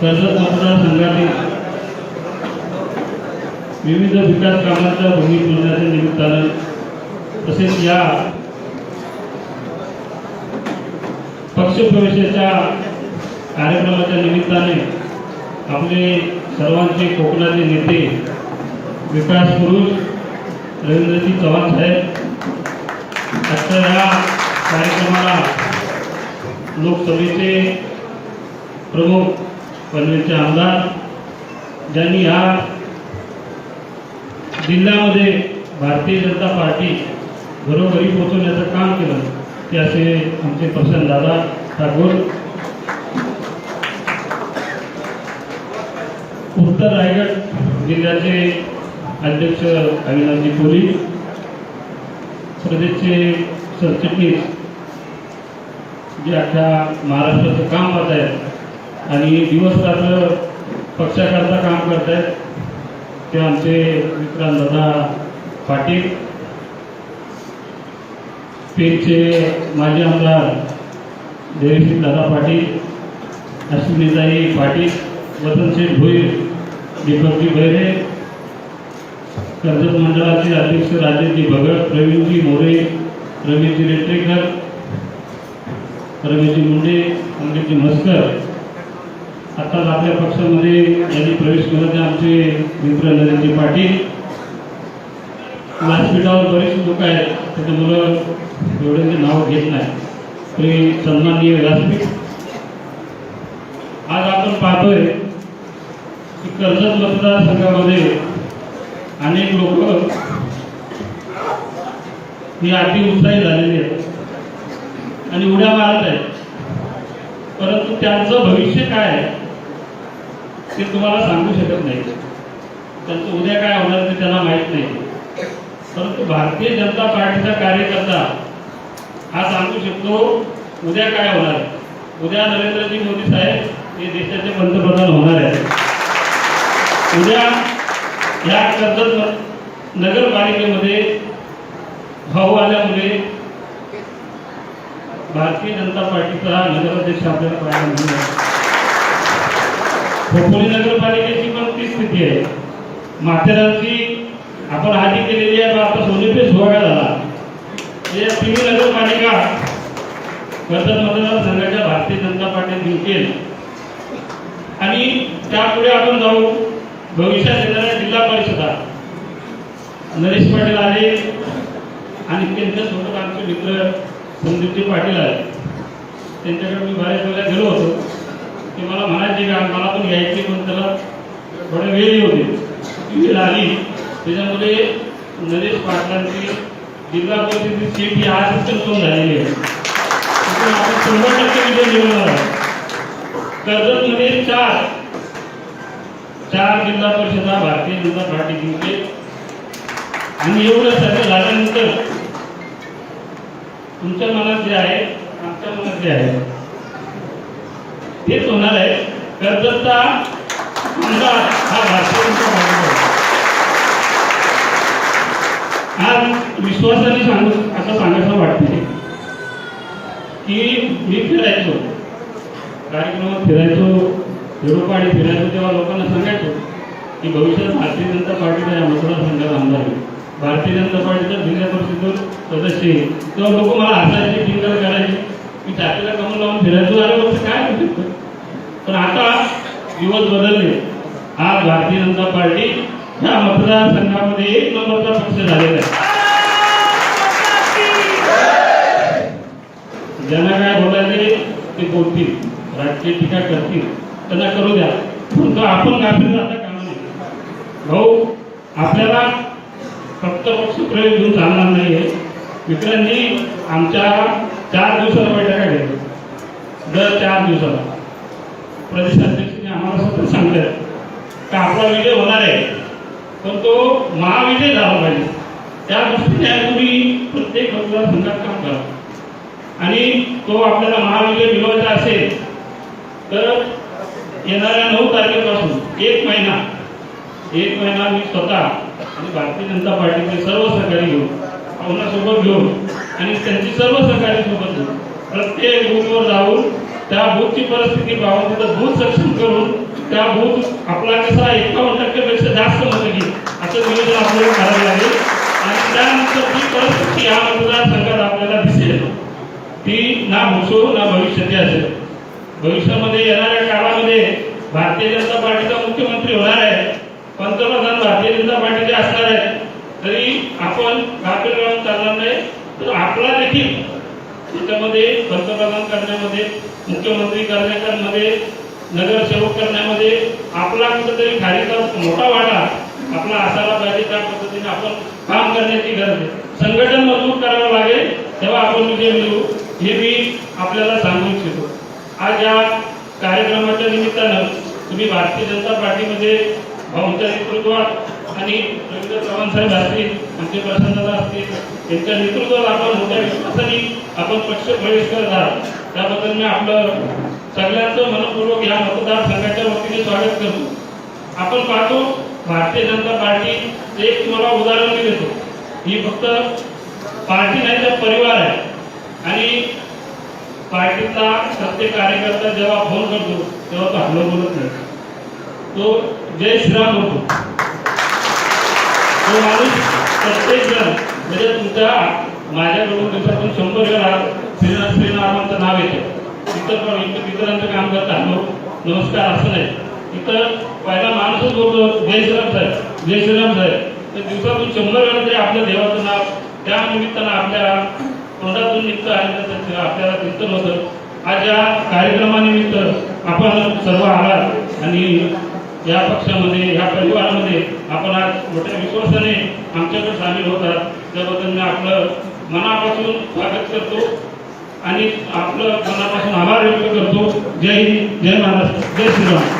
कर्जत मतदारसंघातील विविध विकास कामांच्या भूमिपूजनाच्या निमित्तानं तसेच या पक्षप्रवेशाच्या कार्यक्रमाच्या निमित्ताने आपले सर्वांचे कोकणाचे नेते विकास पुरुष रवींद्रजी चव्हाण साहेब आजच्या या कार्यक्रमाला लोकसभेचे प्रमुख पनवेलचे आमदार ज्यांनी ह्या जिल्ह्यामध्ये भारतीय जनता पार्टी घरोघरी पोहोचवण्याचं काम केलं ते असे आमचे प्रसन्नदादा ठाकूर. उत्तर रायगड जिल्ह्याचे अध्यक्ष अविनाशजी कोली प्रदेशचे सरचिटणीस जे अख्ख्या महाराष्ट्राचं काम करत आहेत आणि दिवस रात्र पक्षाकरता काम करत आहेत ते आमचे विक्रांतदादा पाटील पेनचे माजी आमदार देवेश्वर दादा पाटील अश्विनीताई पाटील वसंतशेठ भोईर दीपकजी भैरे कर्जत मंडळाचे अध्यक्ष राजेशजी भगत प्रवीणजी मोरे रवीजी रेट्रेकर रमेशजी मुंडे अंकितजी म्हस्कर आत्ताच आपल्या पक्षामध्ये यांनी प्रवेश केला ते आमचे मित्र नरेंद्र पाटील. व्यासपीठावर बरेच लोक आहेत त्याच्यामुळं एवढ्यांचे नाव घेत नाही. तरी सन्माननीय व्यासपीठ आज आपण पाहतोय की कर्जत मतदारसंघामध्ये अनेक लोक ही अति उत्साही झालेली आहेत आणि उड्या मारत आहेत. परंतु त्यांचं भविष्य काय आहे? ते तुम्हाला सांगू शकत नाही. त्यांचं उद्या काय होणार ते त्यांना माहीत नाही. परंतु भारतीय जनता पार्टीचा कार्यकर्ता हा सांगू शकतो उद्या काय होणार? उद्या नरेंद्रजी मोदी साहेब हे देशाचे पंतप्रधान होणार आहेत. उद्या या कर्जत नगरपालिकेमध्ये भाऊ आल्यामुळे भारतीय जनता पार्टीचा नगराध्यक्ष आपल्याला पाहायला मिळणार खोपोली नगरपालिकेची पण ती स्थिती आहे. माथेरानची आपण आधी केलेली आहे आता सोनेपे सोहळा झाला. तिन्ही नगरपालिका कर्जत मतदारसंघाच्या भारतीय जनता पार्टी जिंकेल. आणि त्यापुढे आपण जाऊ भविष्यात येणाऱ्या जिल्हा परिषदा. नरेश पाटील आले आणि त्यांच्यासोबत आमचे मित्र संदीपजी पाटील आले त्यांच्याकडे मी बऱ्याच वेळेला गेलो होतो. ते मला म्हणायचे का मला पण घ्यायची पण त्याला थोडा वेळ होते. ती वेळ आली त्याच्यामुळे नरेश पाटलांची जिल्हा परिषदेची सीट ही आज कन्फर्म झालेली आहे. त्यामुळे आपण शंभर टक्के विजय मिळवणार आहे. कर्जतमध्ये चार. चार जिल्हा परिषदा भारतीय जनता पार्टी जिंकले. आणि एवढं सगळं झाल्यानंतर तुमच्या मनात जे आहे आमच्या मनात जे आहे तेच होणार आहे. कर्जतचा आमदार हा भारतीय आज विश्वासाने सांगू असं सांगायचं वाटते की मी फिरायचो. कार्यक्रमात फिरायचो युरोपाडी फिरायचो तेव्हा लोकांना सांगायचो की भविष्यात भारतीय जनता पार्टीचा या मतदारसंघात आमदार आहे भारतीय जनता पार्टीचा जिल्हा परिषदेवर सदस्य आहे तेव्हा लोक मला हसायचे टिंगल करायचे मी टाकीला कमल लावून फिरायचो अरे मग काय होऊ शकतं पण आता दिवस बदलले. आज भारतीय जनता पार्टी ह्या मतदारसंघामध्ये एक नंबरचा पक्ष झालेला आहे. ज्यांना काय बोलायचे ते बोलतील. राजकीय टीका करतील. त्यांना करू द्या. परंतु आपण गाफील राहता कामा नाही भाऊ आपल्याला फक्त पक्ष प्रयोग घेऊन चालणार नाहीये. मित्रांनी आमच्या चार दिवसाला बैठका घेतल्या दर चार दिवसाला. प्रदेशाध्यक्ष आम्हाला सतत सांगतात का आपला विजय होणार आहे? पण तो महाविजय झाला पाहिजे. त्या दृष्टीने तुम्ही प्रत्येक मतदारसंघात काम करा. आणि तो आपल्याला महाविजय मिळवायचा असेल तर येणाऱ्या नऊ तारखेपासून एक महिना एक महिना मी स्वतः आणि भारतीय जनता पार्टीचे सर्व सहकारी घेऊन भावनासोबत घेऊन आणि त्यांची सर्व सहकारी सोबत घेऊन प्रत्येक बूथवर जाऊन त्या भूतची परिस्थिती पाहून तिथं बूथ सक्षम करून त्या भूत आपला कसा एकावन्न टक्केपेक्षा जास्त मत घेईल असं नियोजन आपल्याला करावं लागेल. आणि त्यानंतर ती परिस्थिती या मतदारसंघात आपल्याला दिसेल ती ना भूषो ना भविष्याची असेल. भविष्यामध्ये येणाऱ्या काळामध्ये भारतीय जनता पार्टीचा मुख्यमंत्री होणार आहे पंतप्रधान भारतीय जनता पार्टीचे असणार आहे तरी आपण गाफील राहून चालणार नाही. तर आपला देखील त्याच्यामध्ये पंतप्रधान करण्यामध्ये मुख्यमंत्री करण्यामध्ये नगरसेवक करण्यामध्ये आपला कुठेतरी खारीचा मोठा वाटा आपला असायला पाहिजे त्या पद्धतीने आपण काम करण्याची गरज आहे. संघटन मजबूत करावं लागेल तेव्हा आपण विजय मिळू हे मी आपल्याला सांगू इच्छितो. आज या कार्यक्रमाच्या निमित्तानं तुम्ही भारतीय जनता पार्टीमध्ये भाऊंच्या नेतृत्वात आणि रवींद्र चव्हाण साहेब असतील आमचे प्रसन्नता असतील यांच्या नेतृत्वात आपण मोठ्या विश्वासाने आपण पक्ष बहिष्कार झाला त्याबद्दल मी आपलं सगळ्यांचं मनपूर्वक या मतदारसंघाच्या वतीने स्वागत करतो. आपण पाहतो भारतीय जनता पार्टी एक तुम्हाला उदाहरण मी देतो. ही फक्त पार्टी नाही तर परिवार आहे. आणि पार्टीचा प्रत्येक कार्यकर्ता जेव्हा फोन करतो तेव्हा तो हल्लो बोलत नाही. तो जय श्रीराम बोलतो तो माणूस प्रत्येक जण म्हणजे तुमच्या माझ्याकडून दिवसातून श्रीरामांचं नाव येतं. इतर पण इतर इतरांचं काम करतात. हॅलो नमस्कार असं नाही. इतर पहिला माणूसच बोलतो जय श्रीराम साहेब जय श्रीराम साहेब तर दिवसातून शंभर वेळा तरी आपल्या देवाचं नाव त्या निमित्तानं आपल्या तोंडातून निघतं आणि त्याचं आपल्याला कीर्तन होतं. आज या कार्यक्रमानिमित्त आपण सर्व आलात आणि या पक्षामध्ये या परिवारामध्ये आपण आज मोठ्या विश्वासाने आमच्याकडे सामील होतात. त्याबद्दल मी आपलं मनापासून स्वागत करतो. आणि आपलं मनापासून आभार व्यक्त करतो. जय हिंद जय महाराष्ट्र जय श्रीराम.